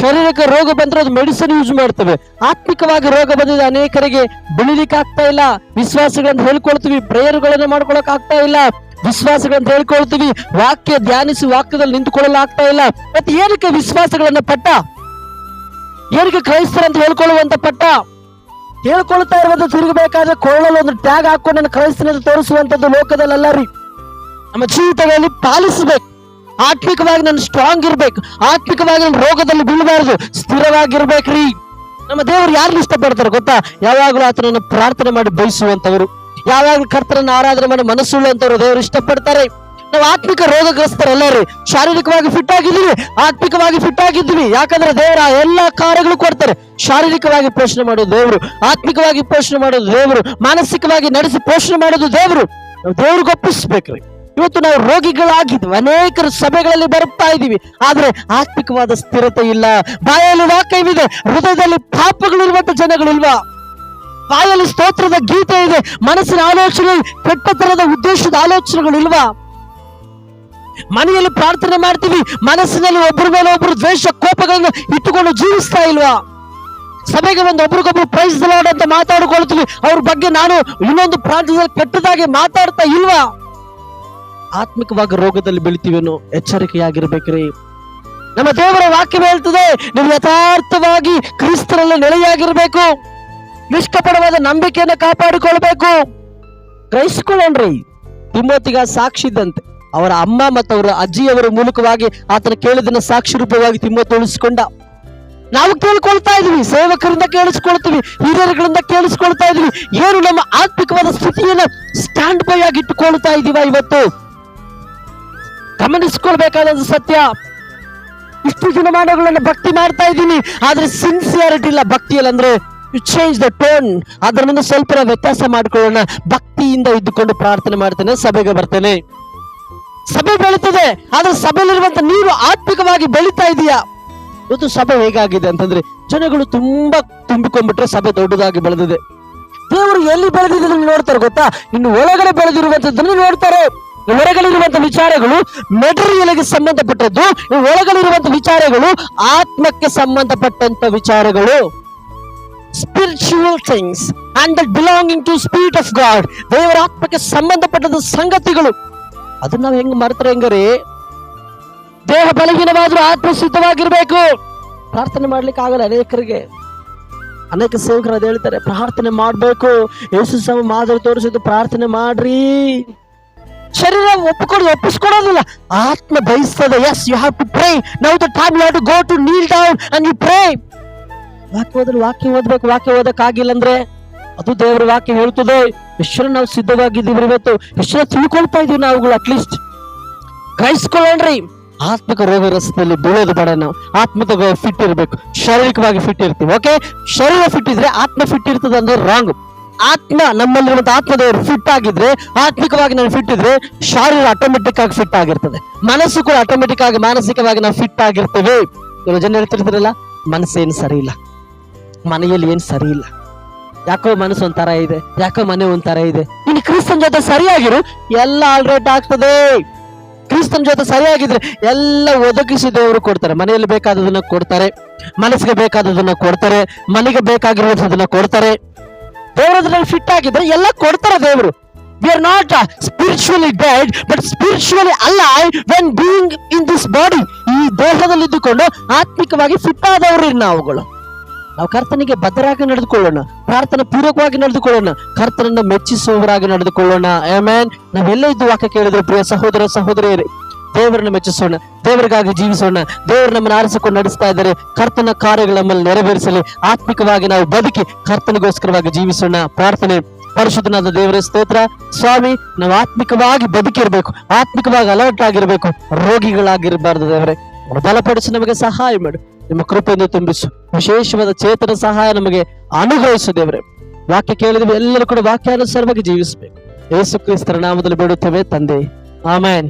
ಶರೀರಕ್ಕೆ ರೋಗ ಬಂದ್ರೆ ಅದು ಮೆಡಿಸಿನ್ ಯೂಸ್ ಮಾಡ್ತೇವೆ. ಆತ್ಮಿಕವಾಗಿ ರೋಗ ಬಂದಿದೆ ಅನೇಕರಿಗೆ ಬೆಳಿಲಿಕ್ಕೆ ಆಗ್ತಾ ಇಲ್ಲ. ವಿಶ್ವಾಸಗಳನ್ನು ಹೇಳ್ಕೊಳ್ತೀವಿ, ಪ್ರೇಯರ್ಗಳನ್ನು ಮಾಡ್ಕೊಳಕ್ ಆಗ್ತಾ ಇಲ್ಲ. ವಿಶ್ವಾಸಗಳನ್ನ ಹೇಳ್ಕೊಳ್ತೀವಿ, ವಾಕ್ಯ ಧ್ಯಾನಿಸಿ ವಾಕ್ಯದಲ್ಲಿ ನಿಂತುಕೊಳ್ಳಲು ಆಗ್ತಾ ಇಲ್ಲ. ಮತ್ತೆ ಏನಕ್ಕೆ ವಿಶ್ವಾಸಗಳನ್ನ ಪಟ್ಟ? ಏನಕ್ಕೆ ಕ್ರೈಸ್ತರ ಅಂತ ಹೇಳ್ಕೊಳ್ಳುವಂತ ಪಟ್ಟ? ಹೇಳ್ಕೊಳ್ತಾ ಇರುವಂತ ತಿರುಗಬೇಕಾದ್ರೆ ಕೊಳ್ಳಲು ಒಂದು ಟ್ಯಾಗ್ ಹಾಕೊಂಡು ನನ್ನ ಕ್ರೈಸ್ತನ ತೋರಿಸುವಂತದ್ದು ಲೋಕದಲ್ಲ ರೀ. ನಮ್ಮ ಜೀವಿತಗಳಲ್ಲಿ ಪಾಲಿಸಬೇಕು. ಆತ್ಮಿಕವಾಗಿ ನಾನು ಸ್ಟ್ರಾಂಗ್ ಇರ್ಬೇಕು. ಆತ್ಮಿಕವಾಗಿ ನಾನು ರೋಗದಲ್ಲಿ ಬೀಳಬಾರದು. ಸ್ಥಿರವಾಗಿರ್ಬೇಕ್ರಿ. ನಮ್ಮ ದೇವರು ಯಾರನ್ನ ಇಷ್ಟಪಡ್ತಾರೆ ಗೊತ್ತಾ? ಯಾವಾಗಲೂ ಆತನನ್ನು ಪ್ರಾರ್ಥನೆ ಮಾಡಿ ಬಯಸುವಂತವರು ಯಾವಾಗಲೂ ಕರ್ತನನ್ನು ಆರಾಧನೆ ಮಾಡಿ ಮನಸ್ಸುಳ್ಳಂತವ್ರು ದೇವರು ಇಷ್ಟಪಡ್ತಾರೆ. ನಾವು ಆತ್ಮಿಕ ರೋಗಗ್ರಸ್ತರೆಲ್ಲರೂ. ಶಾರೀರಿಕವಾಗಿ ಫಿಟ್ ಆಗಿದ್ದೀವಿ. ಆತ್ಮಿಕವಾಗಿ ಫಿಟ್ ಆಗಿದ್ದೀವಿ. ಯಾಕಂದ್ರೆ ದೇವರ ಎಲ್ಲಾ ಕಾರ್ಯಗಳು ಕೊಡ್ತಾರೆ. ಶಾರೀರಿಕವಾಗಿ ಪೋಷಣೆ ಮಾಡೋದು ದೇವರು. ಆತ್ಮಿಕವಾಗಿ ಪೋಷಣೆ ಮಾಡೋದು ದೇವರು. ಮಾನಸಿಕವಾಗಿ ನಡೆಸಿ ಪೋಷಣೆ ಮಾಡೋದು ದೇವರು. ದೇವ್ರಿಗೆ ಒಪ್ಪಿಸ್ಬೇಕ್ರಿ ಇವತ್ತು ನಾವು ರೋಗಿಗಳಾಗಿದ್ವಿ. ಅನೇಕರು ಸಭೆಗಳಲ್ಲಿ ಬರುತ್ತಾ ಇದ್ದೀವಿ. ಆದ್ರೆ ಆತ್ಮಿಕವಾದ ಸ್ಥಿರತೆ ಇಲ್ಲ. ಬಾಯಲ್ಲಿ ವಾಕ್ಯವಿದೆ, ಹೃದಯದಲ್ಲಿ ಪಾಪಗಳು ಪಾಪಗಳಿರುವಂತ ಜನಗಳಿಲ್ವಾ? ಬಾಯಲ್ಲಿ ಸ್ತೋತ್ರದ ಗೀತೆ ಇದೆ. ಮನಸ್ಸಿನ ಆಲೋಚನೆ ಕೆಟ್ಟತನದ ಉದ್ದೇಶದ ಆಲೋಚನೆಗಳು ಇಲ್ವಾ? ಮನೆಯಲ್ಲಿ ಪ್ರಾರ್ಥನೆ ಮಾಡ್ತೀವಿ, ಮನಸ್ಸಿನಲ್ಲಿ ಒಬ್ಬರ ಮೇಲೆ ಒಬ್ಬರು ದ್ವೇಷ, ಕೋಪಗಳನ್ನು ಇಟ್ಟುಕೊಂಡು ಜೀವಿಸ್ತಾ ಇಲ್ವಾ? ಸಭೆಗೆ ಒಂದು ಒಬ್ರಿಗೊಬ್ರು ಪ್ರೈಸ್ ಅಂತ ಮಾತಾಡಿಕೊಳ್ತೀವಿ. ಅವ್ರ ಬಗ್ಗೆ ನಾನು ಇನ್ನೊಂದು ಪ್ರಾಂತ್ಯದಲ್ಲಿ ಕೆಟ್ಟದಾಗಿ ಮಾತಾಡ್ತಾ ಇಲ್ವಾ? ಆತ್ಮಿಕವಾಗಿ ರೋಗದಲ್ಲಿ ಬೀಳ್ತೀವೇನೋ ಎಚ್ಚರಿಕೆಯಾಗಿರ್ಬೇಕ್ರಿ. ನಮ್ಮ ದೇವರ ವಾಕ್ಯ ಹೇಳ್ತದೆ, ನೀವು ಯಥಾರ್ಥವಾಗಿ ಕ್ರಿಸ್ತರಲ್ಲಿ ನೆಲೆಯಾಗಿರ್ಬೇಕು. ನಿಷ್ಠಪಡವಾದ ನಂಬಿಕೆಯನ್ನು ಕಾಪಾಡಿಕೊಳ್ಬೇಕು. ಗ್ರಹಿಸ್ಕೊಳ್ಳೋಣ್ರಿ ತಿಮ್ಮೋತಿಗ ಸಾಕ್ಷಿ ಇದ್ದಂತೆ, ಅವರ ಅಮ್ಮ ಮತ್ತು ಅವರ ಅಜ್ಜಿಯವರ ಮೂಲಕವಾಗಿ ಆತನ ಕೇಳಿದನ್ನ ಸಾಕ್ಷಿ ರೂಪವಾಗಿ ತಿಮ್ಮೋತಿ ಉಳಿಸ್ಕೊಂಡ. ನಾವು ಕೇಳಿಕೊಳ್ತಾ ಇದೀವಿ, ಸೇವಕರಿಂದ ಕೇಳಿಸ್ಕೊಳ್ತೀವಿ ಹಿರಿಯರುಗಳಿಂದ ಕೇಳಿಸ್ಕೊಳ್ತಾ ಇದೀವಿ. ಏನು ನಮ್ಮ ಆತ್ಮಿಕವಾದ ಸ್ಥಿತಿಯನ್ನು ಸ್ಟ್ಯಾಂಡ್ ಬೈ ಆಗಿ ಇಟ್ಟುಕೊಳ್ತಾ ಇದೀವ ಇವತ್ತು? ಗಮನಿಸ್ಕೊಳ್ಬೇಕಾದ ಸತ್ಯ. ಇಷ್ಟು ದಿನಮಾನಗಳನ್ನು ಭಕ್ತಿ ಮಾಡ್ತಾ ಇದ್ದೀನಿ. ಆದ್ರೆ ಸಿನ್ಸಿಯಾರಿಟಿ ಇಲ್ಲ ಭಕ್ತಿಯಲ್ಲಿ ಅಂದ್ರೆ ಯು ಚೇಂಜ್ ದ ಟೋನ್ ಅದರಿಂದ ಸ್ವಲ್ಪ ವ್ಯತ್ಯಾಸ ಮಾಡ್ಕೊಳ್ಳೋಣ. ಭಕ್ತಿಯಿಂದ ಇದ್ದುಕೊಂಡು ಪ್ರಾರ್ಥನೆ ಮಾಡ್ತೇನೆ, ಸಭೆಗೆ ಬರ್ತೇನೆ. ಸಭೆ ಬೆಳೀತದೆ, ಆದ್ರೆ ಸಭೆಯಲ್ಲಿರುವಂತ ನೀರು ಆತ್ಮಿಕವಾಗಿ ಬೆಳೀತಾ ಇದೆಯಾ? ಇವತ್ತು ಸಭೆ ಹೇಗಾಗಿದೆ ಅಂತಂದ್ರೆ, ಜನಗಳು ತುಂಬಾ ತುಂಬಿಕೊಂಡ್ಬಿಟ್ರೆ ಸಭೆ ದೊಡ್ಡದಾಗಿ ಬೆಳೆದಿದೆ. ದೇವರು ಎಲ್ಲಿ ಬೆಳೆದಿದ್ದನ್ನು ನೋಡ್ತಾರೆ ಗೊತ್ತಾ? ಇನ್ನು ಒಳಗಡೆ ಬೆಳೆದಿರುವಂತದ್ದನ್ನು ನೋಡ್ತಾರೆ. ಹೊರಗಡೆ ವಿಚಾರಗಳು ಮೆಟೀರಿಯಲ್ಗೆ ಸಂಬಂಧಪಟ್ಟದ್ದು ಇರುವಂತ ವಿಚಾರಗಳು ಆತ್ಮಕ್ಕೆ ಸಂಬಂಧಪಟ್ಟಂತ ವಿಚಾರಗಳು. Spiritual things and that belonging to spirit of god ದೇವರ ಆತ್ಮಕ್ಕೆ ಸಂಬಂಧಪಟ್ಟದ ಸಂಗತಿಗಳು. ಅದನ್ನ ನಾವು ಹೆಂಗ್ ಮಾಡ್ತಾರೆ ಹೆಂಗರಿ? ದೇಹ ಬಲಹೀನವಾದ್ರೂ ಆತ್ಮ ಸಿದ್ಧವಾಗಿರ್ಬೇಕು ಪ್ರಾರ್ಥನೆ ಮಾಡ್ಲಿಕ್ಕೆ ಆಗಲ್ಲ ಅನೇಕರಿಗೆ. ಅನೇಕ ಸೇವಕರು ಅದು ಹೇಳ್ತಾರೆ, ಪ್ರಾರ್ಥನೆ ಮಾಡ್ಬೇಕು. ಯೇಸು ಸಮ ಮಾದರಿ ತೋರಿಸಿದ್ದು ಪ್ರಾರ್ಥನೆ ಮಾಡ್ರಿ. ಶರೀರ ಒಪ್ಪಿಕೊಡು ಒಪ್ಪಿಸ್ಕೊಡೋದಿಲ್ಲ ಆತ್ಮ ಬಯಸ್ತದೆ. As you have to pray now the time you have to go to kneel down and you pray ವಾಕ್ಯ ಓದಲು ವಾಕ್ಯ ಓದ್ಬೇಕು, ವಾಕ್ಯ ಓದಕ್ಕಾಗಿಲ್ಲ ಅಂದ್ರೆ ಅದು ದೇವರ ವಾಕ್ಯ ಹೇಳ್ತದೆ ಎಷ್ಟು ನಾವು ಸಿದ್ಧವಾಗಿದ್ದೀವಿ ಇವತ್ತು. ಎಷ್ಟು ತಿಳ್ಕೊಳ್ತಾ ಇದೀವಿ ನಾವುಗಳು ಅಟ್ಲೀಸ್ಟ್ ಆತ್ಮಕ ರೋಗ ರಸದಲ್ಲಿ ಬೀಳೋದು ಬೇಡ ನಾವು. ಆತ್ಮದ ಫಿಟ್ ಇರಬೇಕು. ಶಾರೀರಿಕವಾಗಿ ಫಿಟ್ ಇರ್ತೀವಿ ಓಕೆ ಶರೀರ ಫಿಟ್ ಇದ್ರೆ ಆತ್ಮ ಫಿಟ್ ಇರ್ತದೆ ಅಂದ್ರೆ ರಾಂಗ್ ಆತ್ಮ ನಮ್ಮಲ್ಲಿರುವಂತ ಆತ್ಮದೇವರು ಫಿಟ್ ಆಗಿದ್ರೆ, ಆತ್ಮಿಕವಾಗಿ ನಾವು ಫಿಟ್ ಇದ್ರೆ ಶಾರೀರ ಆಟೋಮೆಟಿಕ್ ಆಗಿ ಫಿಟ್ ಆಗಿರ್ತದೆ. ಮನಸ್ಸು ಕೂಡ ಆಟೋಮೆಟಿಕ್ ಆಗಿ, ಮಾನಸಿಕವಾಗಿ ನಾವು ಫಿಟ್ ಆಗಿರ್ತೇವೆ. ಕೆಲವು ಜನ ಹೇಳ್ತಿರ್ತಾರಲ್ಲ, ಮನಸ್ಸೇನು ಸರಿ ಇಲ್ಲ. ಮನೆಯಲ್ಲಿ ಏನು ಸರಿ ಇಲ್ಲ. ಯಾಕೋ ಮನಸ್ಸು ಒಂಥರ ಇದೆ, ಯಾಕೋ ಮನೆ ಒಂಥರ ಇದೆ. ಇನ್ನು ಕ್ರಿಸ್ತನ್ ಜೊತೆ ಸರಿಯಾಗಿರು, ಎಲ್ಲ ಆಲ್ರೈಟ್ ಆಗ್ತದೆ. ಕ್ರಿಸ್ತನ್ ಜೊತೆ ಸರಿಯಾಗಿದ್ರೆ ಎಲ್ಲ ಒದಗಿಸಿ ದೇವರು ಕೊಡ್ತಾರೆ. ಮನೆಯಲ್ಲಿ ಬೇಕಾದದನ್ನ ಕೊಡ್ತಾರೆ, ಮನಸ್ಸಿಗೆ ಬೇಕಾದದನ್ನ ಕೊಡ್ತಾರೆ, ಮನೆಗೆ ಬೇಕಾಗಿರುವಂತದನ್ನ ಕೊಡ್ತಾರೆ. ದೇವರದ್ರಲ್ಲಿ ಫಿಟ್ ಆಗಿದ್ರೆ ಎಲ್ಲ ಕೊಡ್ತಾರೆ ದೇವರು. We are not spiritually dead but spiritually ಅಲ್ಲ when being in this body ಈ ದೇಹದಲ್ಲಿ ಇದ್ದುಕೊಂಡು ಆತ್ಮಿಕವಾಗಿ ಫಿಟ್ ಆದವರು ನಾವುಗಳು ನಾವು ಕರ್ತನಿಗೆ ಭದ್ರಾಗಿ ನಡೆದುಕೊಳ್ಳೋಣ, ಪ್ರಾರ್ಥನೆ ಪೂರಕವಾಗಿ ನಡೆದುಕೊಳ್ಳೋಣ, ಕರ್ತನನ್ನ ಮೆಚ್ಚಿಸುವವರಾಗಿ ನಡೆದುಕೊಳ್ಳೋಣ. ಆಮೇನ್ ನಾವೆಲ್ಲ ಇದ್ದು ವಾಕ್ಯ ಕೇಳಿದ್ರೆ, ಪ್ರಿಯ ಸಹೋದರ, ಸಹೋದರಿಯರೇ ದೇವರನ್ನ ಮೆಚ್ಚಿಸೋಣ, ದೇವರಿಗಾಗಿ ಜೀವಿಸೋಣ, ದೇವರು ನಮ್ಮನ್ನು ಆರಿಸಿಕೊಂಡು ನಡೆಸ್ತಾ ಇದ್ದಾರೆ. ಕರ್ತನ ಕಾರ್ಯಗಳು ನಮ್ಮಲ್ಲಿ ನೆರವೇರಿಸಲಿ. ಆತ್ಮಿಕವಾಗಿ ನಾವು ಬದುಕಿ ಕರ್ತನಿಗೋಸ್ಕರವಾಗಿ ಜೀವಿಸೋಣ. ಪ್ರಾರ್ಥನೆ. ಪರಿಶುದ್ಧನಾದ ದೇವರ, ಸ್ತೋತ್ರ. ಸ್ವಾಮಿ, ನಾವು ಆತ್ಮಿಕವಾಗಿ ಬದುಕಿರ್ಬೇಕು. ಆತ್ಮಿಕವಾಗಿ ಅಲರ್ಟ್ ಆಗಿರ್ಬೇಕು ರೋಗಿಗಳಾಗಿರಬಾರ್ದು ದೇವರೇ. ಬಲಪಡಿಸಿ ನಮಗೆ ಸಹಾಯ ಮಾಡು. ನಿಮ್ಮ ಕೃಪೆಯಿಂದ ತುಂಬಿಸು. ವಿಶೇಷವಾದ ಚೇತನ ಸಹಾಯ ನಮಗೆ ಅನುಗ್ರಹಿಸು ದೇವರೇ. ವಾಕ್ಯ ಕೇಳಿದ್ರೆ ಎಲ್ಲರೂ ಕೂಡ ವಾಕ್ಯಾನುಸಾರವಾಗಿ ಜೀವಿಸಬೇಕು. ಯೇಸು ಕ್ರಿಸ್ತರ ನಾಮದಲ್ಲಿ ಬೇಡುತ್ತೇವೆ ತಂದೆ. ಆಮೇನ್.